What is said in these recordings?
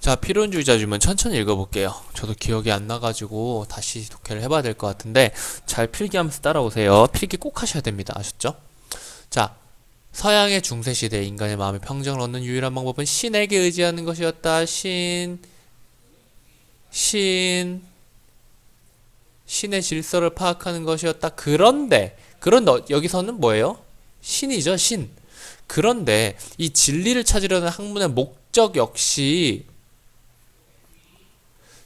자, 필요주의자 주문 천천히 읽어볼게요. 저도 기억이 안 나가지고 다시 독해를 해봐야 될 것 같은데 잘 필기하면서 따라오세요. 필기 꼭 하셔야 됩니다. 아셨죠? 자, 서양의 중세 시대 인간의 마음의 평정을 얻는 유일한 방법은 신에게 의지하는 것이었다. 신, 신, 신의 질서를 파악하는 것이었다. 그런데, 그런데 어- 여기서는 뭐예요? 신이죠, 신. 그런데 이 진리를 찾으려는 학문의 목적 역시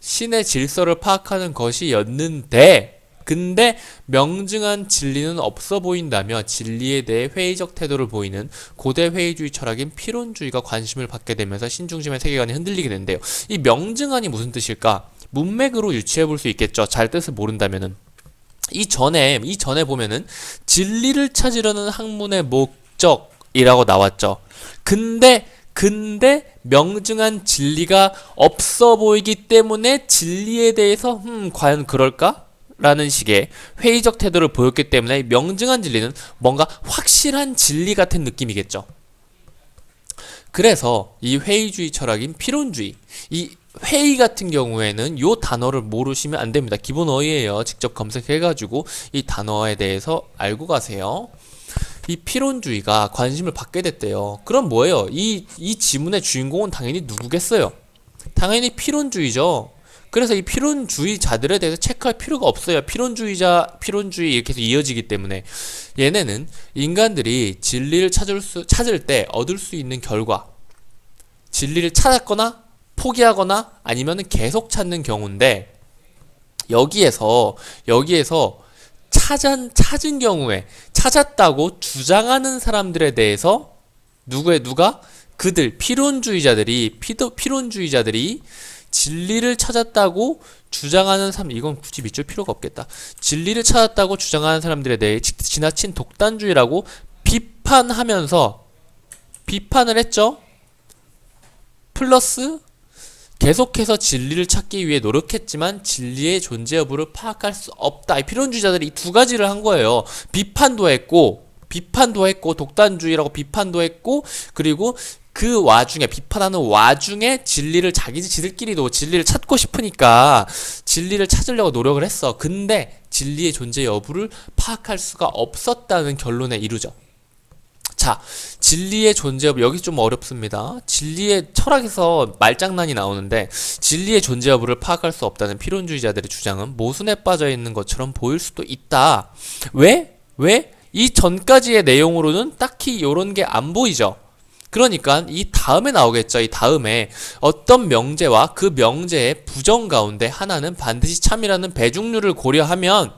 신의 질서를 파악하는 것이었는데 근데 명증한 진리는 없어 보인다며 진리에 대해 회의적 태도를 보이는 고대 회의주의 철학인 피론주의가 관심을 받게 되면서 신중심의 세계관이 흔들리게 되는데요. 이 명증한이 무슨 뜻일까? 문맥으로 유추해 볼 수 있겠죠. 잘 뜻을 모른다면은 이 전에 이 전에 보면은 진리를 찾으려는 학문의 목적이라고 나왔죠. 근데 근데 명증한 진리가 없어 보이기 때문에 진리에 대해서 음 과연 그럴까? 라는 식의 회의적 태도를 보였기 때문에 명증한 진리는 뭔가 확실한 진리 같은 느낌이겠죠. 그래서 이 회의주의 철학인 피론주의, 이 회의 같은 경우에는 이 단어를 모르시면 안 됩니다. 기본 어휘예요. 직접 검색해 가지고 이 단어에 대해서 알고 가세요. 이 피론주의가 관심을 받게 됐대요. 그럼 뭐예요? 이, 이 지문의 주인공은 당연히 누구겠어요? 당연히 피론주의죠. 그래서 이 피론주의자들에 대해서 체크할 필요가 없어요. 피론주의자, 피론주의 이렇게 해서 이어지기 때문에 얘네는 인간들이 진리를 찾을 수, 찾을 때 얻을 수 있는 결과, 진리를 찾았거나 포기하거나 아니면은 계속 찾는 경우인데 여기에서 여기에서 찾은 찾은 경우에 찾았다고 주장하는 사람들에 대해서 누구의 누가 그들 피론주의자들이 피도 피론주의자들이 진리를 찾았다고 주장하는 사람 이건 굳이 밑줄 필요가 없겠다. 진리를 찾았다고 주장하는 사람들에 대해 지- 지나친 독단주의라고 비판하면서 비판을 했죠. 플러스 계속해서 진리를 찾기 위해 노력했지만 진리의 존재 여부를 파악할 수 없다. 이 필론주의자들이 이 두 가지를 한 거예요. 비판도 했고, 비판도 했고, 독단주의라고 비판도 했고, 그리고 그 와중에, 비판하는 와중에 진리를 자기 지들끼리도 진리를 찾고 싶으니까 진리를 찾으려고 노력을 했어. 근데 진리의 존재 여부를 파악할 수가 없었다는 결론에 이르죠. 자, 진리의 존재 여부 여기 좀 어렵습니다. 진리의 철학에서 말장난이 나오는데 진리의 존재 여부를 파악할 수 없다는 피론주의자들의 주장은 모순에 빠져 있는 것처럼 보일 수도 있다. 왜? 왜? 이 전까지의 내용으로는 딱히 이런 게 안 보이죠. 그러니까 이 다음에 나오겠죠. 이 다음에 어떤 명제와 그 명제의 부정 가운데 하나는 반드시 참이라는 배중률을 고려하면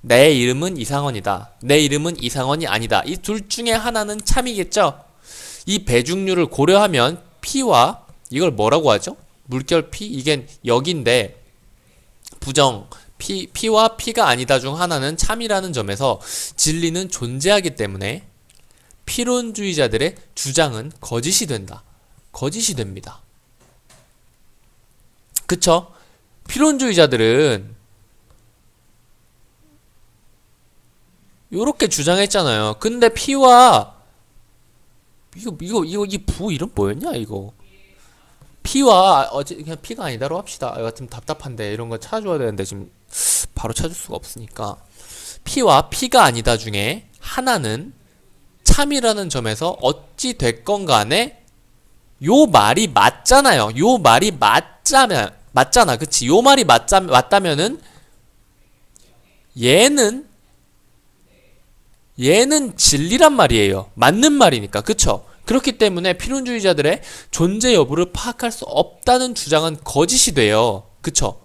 내 이름은 이상원이다. 내 이름은 이상원이 아니다. 이 둘 중에 하나는 참이겠죠. 이 배중률을 고려하면 P와 이걸 뭐라고 하죠? 물결 P 이게 역인데 부정 P P와 P가 아니다 중 하나는 참이라는 점에서 진리는 존재하기 때문에 피론주의자들의 주장은 거짓이 된다. 거짓이 됩니다. 그쵸? 피론주의자들은 요렇게 주장했잖아요. 근데 P와 이거 이거 이거 이 부 이름 뭐였냐 이거? P와 어제 그냥 P가 아니다로 합시다. 이거 좀 답답한데 이런 거 찾아줘야 되는데 지금 바로 찾을 수가 없으니까 P와 P가 아니다 중에 하나는 참이라는 점에서 어찌 됐건 간에 요 말이 맞잖아요. 요 말이 맞자면 맞잖아. 그치? 요 말이 맞자 맞다면은 얘는 얘는 진리란 말이에요. 맞는 말이니까. 그쵸? 그렇기 때문에 필론주의자들의 존재 여부를 파악할 수 없다는 주장은 거짓이 돼요. 그쵸?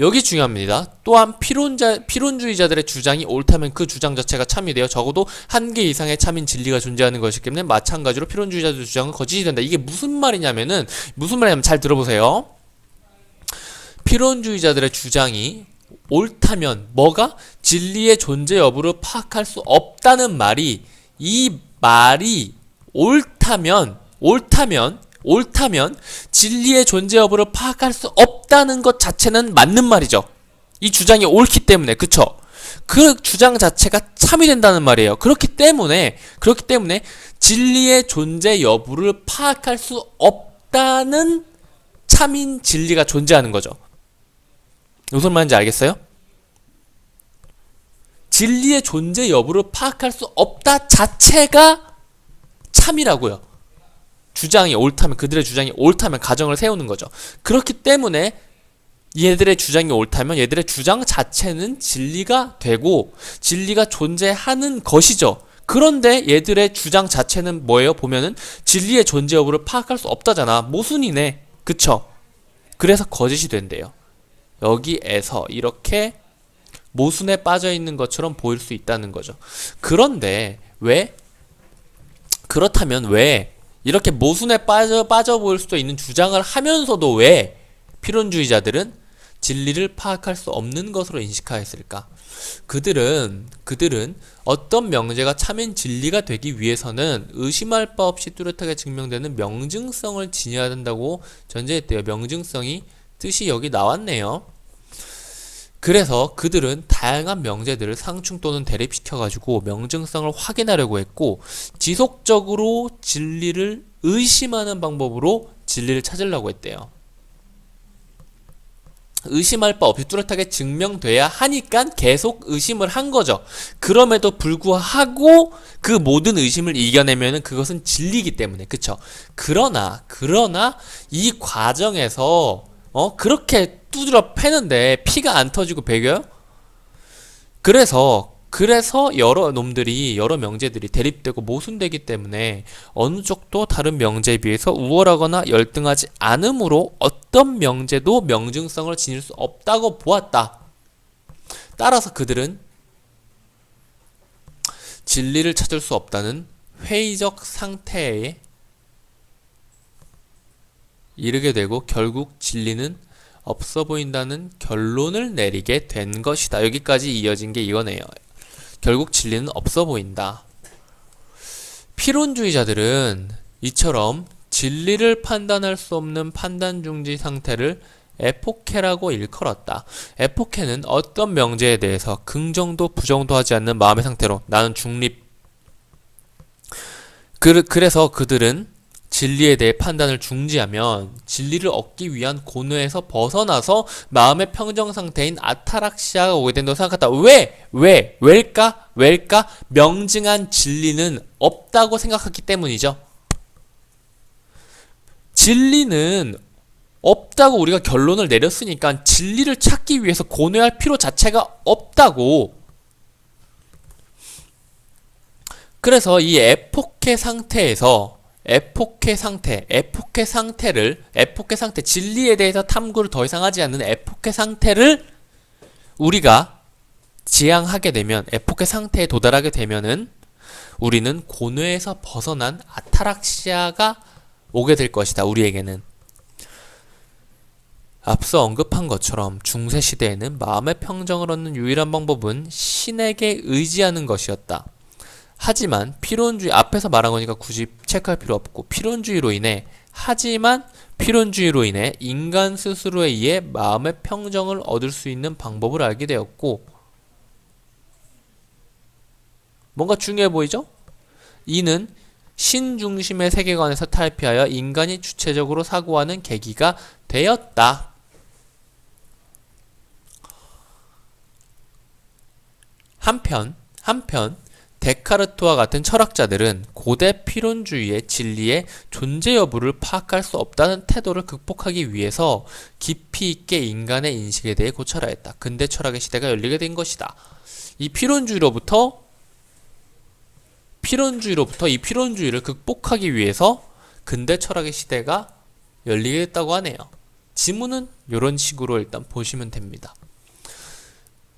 여기 중요합니다. 또한 피론자, 피론주의자들의 주장이 옳다면 그 주장 자체가 참이 되어 적어도 한 개 이상의 참인 진리가 존재하는 것이기 때문에 마찬가지로 피론주의자들의 주장은 거짓이 된다. 이게 무슨 말이냐면은, 무슨 말이냐면 잘 들어보세요. 피론주의자들의 주장이 옳다면 뭐가 진리의 존재 여부를 파악할 수 없다는 말이 이 말이 옳다면 옳다면 옳다면 진리의 존재 여부를 파악할 수 없다는 것 자체는 맞는 말이죠. 이 주장이 옳기 때문에 그쵸? 그 주장 자체가 참이 된다는 말이에요. 그렇기 때문에 그렇기 때문에 진리의 존재 여부를 파악할 수 없다는 참인 진리가 존재하는 거죠. 무슨 말인지 알겠어요? 진리의 존재 여부를 파악할 수 없다 자체가 참이라고요. 주장이 옳다면 그들의 주장이 옳다면 가정을 세우는 거죠. 그렇기 때문에 얘들의 주장이 옳다면 얘들의 주장 자체는 진리가 되고 진리가 존재하는 것이죠. 그런데 얘들의 주장 자체는 뭐예요? 보면은 진리의 존재 여부를 파악할 수 없다잖아. 모순이네. 그쵸? 그래서 거짓이 된대요. 여기에서 이렇게 모순에 빠져 있는 것처럼 보일 수 있다는 거죠. 그런데 왜 그렇다면 왜 이렇게 모순에 빠져 빠져 보일 수도 있는 주장을 하면서도 왜 필연주의자들은 진리를 파악할 수 없는 것으로 인식하였을까? 그들은 그들은 어떤 명제가 참인 진리가 되기 위해서는 의심할 바 없이 뚜렷하게 증명되는 명증성을 지녀야 된다고 전제했대요. 명증성이 뜻이 여기 나왔네요. 그래서 그들은 다양한 명제들을 상충 또는 대립시켜가지고 명증성을 확인하려고 했고 지속적으로 진리를 의심하는 방법으로 진리를 찾으려고 했대요. 의심할 바 없이 뚜렷하게 증명돼야 하니까 계속 의심을 한 거죠. 그럼에도 불구하고 그 모든 의심을 이겨내면은 그것은 진리이기 때문에 그쵸? 그러나 그러나 이 과정에서 어 그렇게 두드려 패는데 피가 안 터지고 배겨요? 그래서 그래서 여러 놈들이 여러 명제들이 대립되고 모순되기 때문에 어느 쪽도 다른 명제에 비해서 우월하거나 열등하지 않으므로 어떤 명제도 명증성을 지닐 수 없다고 보았다. 따라서 그들은 진리를 찾을 수 없다는 회의적 상태에 이르게 되고 결국 진리는 없어 보인다는 결론을 내리게 된 것이다. 여기까지 이어진 게 이거네요. 결국 진리는 없어 보인다. 피론주의자들은 이처럼 진리를 판단할 수 없는 판단 중지 상태를 에포케라고 일컬었다. 에포케는 어떤 명제에 대해서 긍정도 부정도 하지 않는 마음의 상태로 나는 중립. 그, 그래서 그들은 진리에 대해 판단을 중지하면 진리를 얻기 위한 고뇌에서 벗어나서 마음의 평정 상태인 아타락시아가 오게 된다고 생각했다. 왜? 왜? 왜일까? 왜일까? 명증한 진리는 없다고 생각했기 때문이죠. 진리는 없다고 우리가 결론을 내렸으니까 진리를 찾기 위해서 고뇌할 필요 자체가 없다고. 그래서 이 에포케 상태에서 에포케 상태, 에포케 상태를, 에포케 상태, 진리에 대해서 탐구를 더 이상 하지 않는 에포케 상태를 우리가 지향하게 되면, 에포케 상태에 도달하게 되면은 우리는 고뇌에서 벗어난 아타락시아가 오게 될 것이다, 우리에게는. 앞서 언급한 것처럼 중세 시대에는 마음의 평정을 얻는 유일한 방법은 신에게 의지하는 것이었다. 하지만 피론주의 앞에서 말한 거니까 굳이 체크할 필요 없고 피론주의로 인해 하지만 피론주의로 인해 인간 스스로에 의해 마음의 평정을 얻을 수 있는 방법을 알게 되었고 뭔가 중요해 보이죠? 이는 신중심의 세계관에서 탈피하여 인간이 주체적으로 사고하는 계기가 되었다. 한편, 한편, 데카르트와 같은 철학자들은 고대 필론주의의 진리의 존재 여부를 파악할 수 없다는 태도를 극복하기 위해서 깊이 있게 인간의 인식에 대해 고찰하였다. 근대 철학의 시대가 열리게 된 것이다. 이 필론주의로부터 필론주의로부터 이 필론주의를 극복하기 위해서 근대 철학의 시대가 열리게 됐다고 하네요. 지문은 이런 식으로 일단 보시면 됩니다.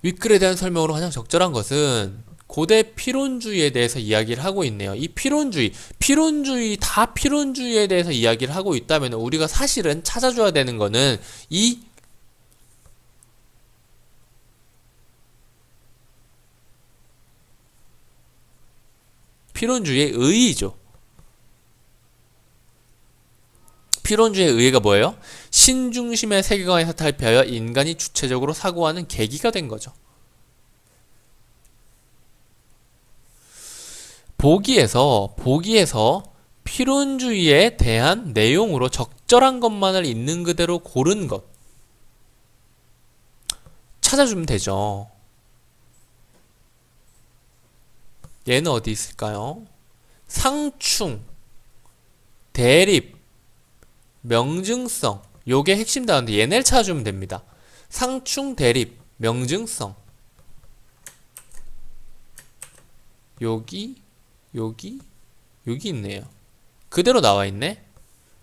윗글에 대한 설명으로 가장 적절한 것은 고대 피론주의에 대해서 이야기를 하고 있네요. 이 피론주의, 피론주의, 다 피론주의에 대해서 이야기를 하고 있다면 우리가 사실은 찾아줘야 되는 거는 이 피론주의의 의의죠. 피론주의 의의가 뭐예요? 신중심의 세계관에서 탈피하여 인간이 주체적으로 사고하는 계기가 된 거죠. 보기에서 보기에서 필론주의에 대한 내용으로 적 적절한 것만을 있는 그대로 고른 것 찾아주면 되죠. 얘는 어디 있을까요? 상충, 대립, 명증성. 요게 핵심 단어인데 얘네를 찾아주면 됩니다. 상충, 대립, 명증성. 여기, 여기, 여기 있네요. 그대로 나와 있네.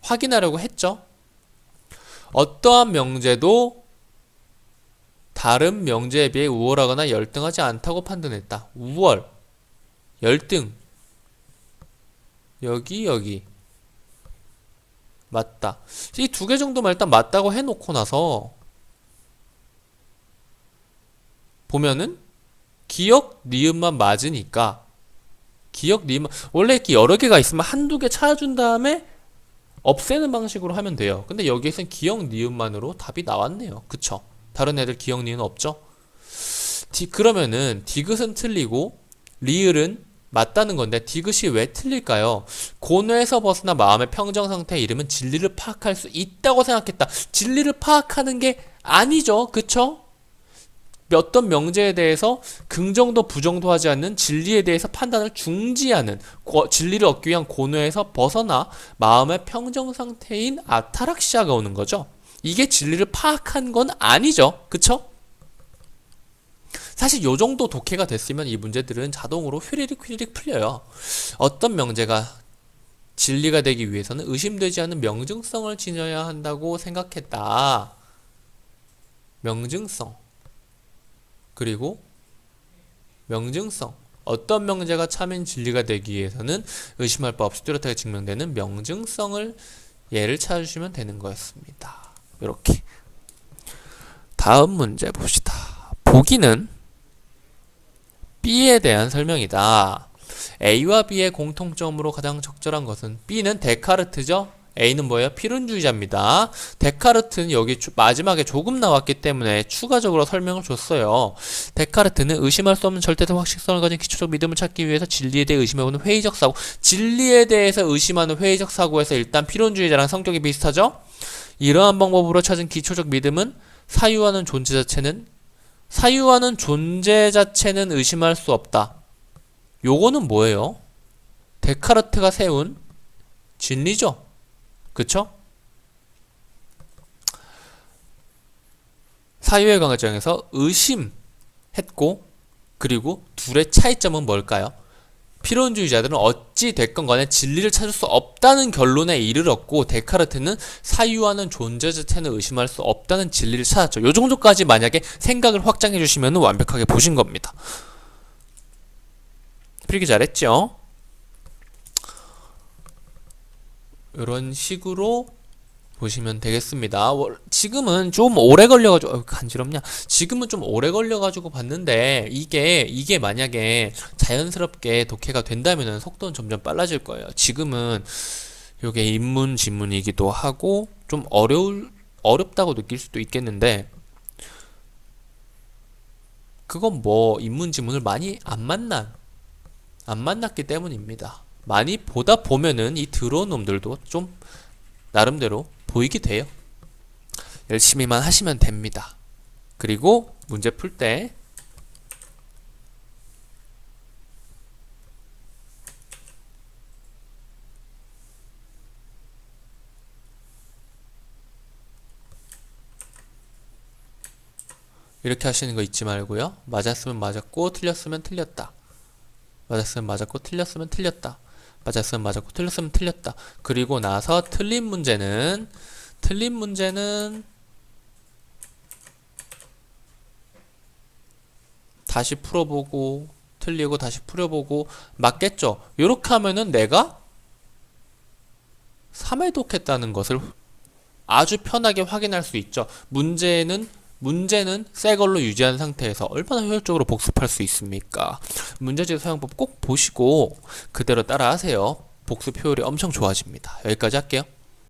확인하려고 했죠. 어떠한 명제도 다른 명제에 비해 우월하거나 열등하지 않다고 판단했다. 우월, 열등. 여기, 여기. 맞다. 이 두 개 정도만 일단 맞다고 해놓고 나서 보면은 기억, 니은만 맞으니까 기억, 니은 원래 이렇게 여러 개가 있으면 한두 개 찾아준 다음에 없애는 방식으로 하면 돼요. 근데 여기에선 기억, 니은만으로 답이 나왔네요. 그쵸? 다른 애들 기억, 니은 없죠? 디, 그러면은 디귿은 틀리고 리을은 맞다는 건데 디귿이 왜 틀릴까요? 고뇌에서 벗어나 마음의 평정 상태의 이름은 진리를 파악할 수 있다고 생각했다. 진리를 파악하는 게 아니죠. 그쵸? 어떤 명제에 대해서 긍정도 부정도 하지 않는 진리에 대해서 판단을 중지하는 고- 진리를 얻기 위한 고뇌에서 벗어나 마음의 평정 상태인 아타락시아가 오는 거죠. 이게 진리를 파악한 건 아니죠. 그쵸? 사실 요 정도 독해가 됐으면 이 문제들은 자동으로 휘리릭 휘리릭 풀려요. 어떤 명제가 진리가 되기 위해서는 의심되지 않는 명증성을 지녀야 한다고 생각했다. 명증성. 그리고 명증성. 어떤 명제가 참인 진리가 되기 위해서는 의심할 바 없이 뚜렷하게 증명되는 명증성을 예를 찾아주시면 되는 거였습니다. 이렇게. 다음 문제 봅시다. 보기는 B에 대한 설명이다. A와 B의 공통점으로 가장 적절한 것은 B는 데카르트죠. A는 뭐예요? 필연주의자입니다. 데카르트는 여기 주- 마지막에 조금 나왔기 때문에 추가적으로 설명을 줬어요. 데카르트는 의심할 수 없는 절대적 확실성을 가진 기초적 믿음을 찾기 위해서 진리에 대해 의심해보는 회의적 사고. 진리에 대해서 의심하는 회의적 사고에서 일단 필연주의자랑 성격이 비슷하죠? 이러한 방법으로 찾은 기초적 믿음은 사유하는 존재 자체는 사유하는 존재 자체는 의심할 수 없다. 요거는 뭐예요? 데카르트가 세운 진리죠. 그쵸? 사유의 관계점에서 의심했고 그리고 둘의 차이점은 뭘까요? 필연주의자들은 어찌 됐건 간에 진리를 찾을 수 없다는 결론에 이르렀고 데카르트는 사유하는 존재 자체는 의심할 수 없다는 진리를 찾았죠. 요 정도까지 만약에 생각을 확장해 주시면 완벽하게 보신 겁니다. 필기 잘했죠? 이런 식으로 보시면 되겠습니다. 월- 지금은 좀 오래 걸려가지고 어휴, 간지럽냐? 지금은 좀 오래 걸려가지고 봤는데 이게 이게 만약에 자연스럽게 독해가 된다면은 속도는 점점 빨라질 거예요. 지금은 이게 인문 지문이기도 하고 좀 어려울 어렵다고 느낄 수도 있겠는데 그건 뭐 인문 지문을 많이 안 만난 안 만났기 때문입니다. 많이 보다 보면은 이 들어온 놈들도 좀 나름대로 보이게 돼요. 열심히만 하시면 됩니다. 그리고 문제 풀 때 이렇게 하시는 거 잊지 말고요. 맞았으면 맞았고 틀렸으면 틀렸다. 맞았으면 맞았고 틀렸으면 틀렸다. 맞았으면 맞았고 틀렸으면 틀렸다. 그리고 나서 틀린 문제는 틀린 문제는 다시 풀어보고 틀리고 다시 풀어보고 맞겠죠. 이렇게 하면은 내가 3회 독했다는 것을 아주 편하게 확인할 수 있죠. 문제는 문제는 새 걸로 유지한 상태에서 얼마나 효율적으로 복습할 수 있습니까? 문제집 사용법 꼭 보시고 그대로 따라 하세요. 복습 효율이 엄청 좋아집니다. 여기까지 할게요.